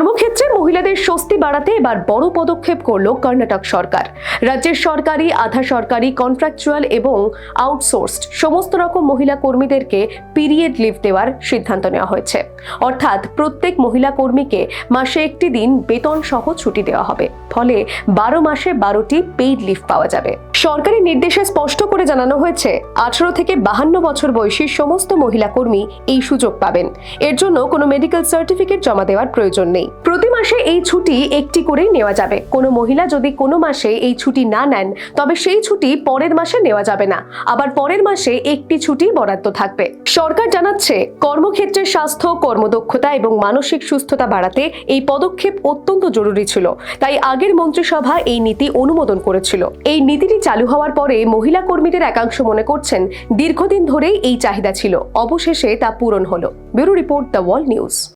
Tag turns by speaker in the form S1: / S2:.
S1: কর্মক্ষেত্রে মহিলাদের স্বস্তি বাড়াতে এবার বড় পদক্ষেপ করল কর্ণাটক সরকার। রাজ্যের সরকারি, আধা সরকারি কন্ট্রাকচুয়াল এবং আউটসোর্সড সমস্ত রকম মহিলা কর্মীদেরকে পিরিয়ড লিভ দেওয়ার সিদ্ধান্ত নেওয়া হয়েছে। অর্থাৎ প্রত্যেক মহিলা কর্মীকে মাসে একটি দিন বেতন সহ ছুটি দেওয়া হবে। ফলে বারো মাসে বারোটি পেইড লিভ পাওয়া যাবে। সরকারি নির্দেশে স্পষ্ট করে জানানো হয়েছে, আঠারো থেকে বাহান্ন বছর বয়সী সমস্ত মহিলা কর্মী এই সুযোগ পাবেন। এর জন্য কোনো মেডিকেল সার্টিফিকেট জমা দেওয়ার প্রয়োজন নেই। প্রতি মাসে এই ছুটি একটি করেই নেওয়া যাবে। কোনো মহিলা যদি কোনো মাসে এই ছুটি না নেন, তবে সেই ছুটি পরের মাসে নেওয়া যাবে না। আবার পরের মাসে একটি ছুটি বরাদ্দ থাকবে। সরকার জানাচ্ছে, কর্মক্ষেত্রে স্বাস্থ্য, কর্মদক্ষতা এবং মানসিক সুস্থতা বাড়াতে এই পদক্ষেপ অত্যন্ত জরুরি ছিল। তাই আগের মন্ত্রিসভা এই নীতি অনুমোদন করেছিল। এই নীতিটি চালু হওয়ার পরে মহিলা কর্মীদের একাংশ মনে করছেন, দীর্ঘদিন ধরেই এই চাহিদা ছিল। অবশেষে তা পূরণ হলো। Bureau report the Wall News.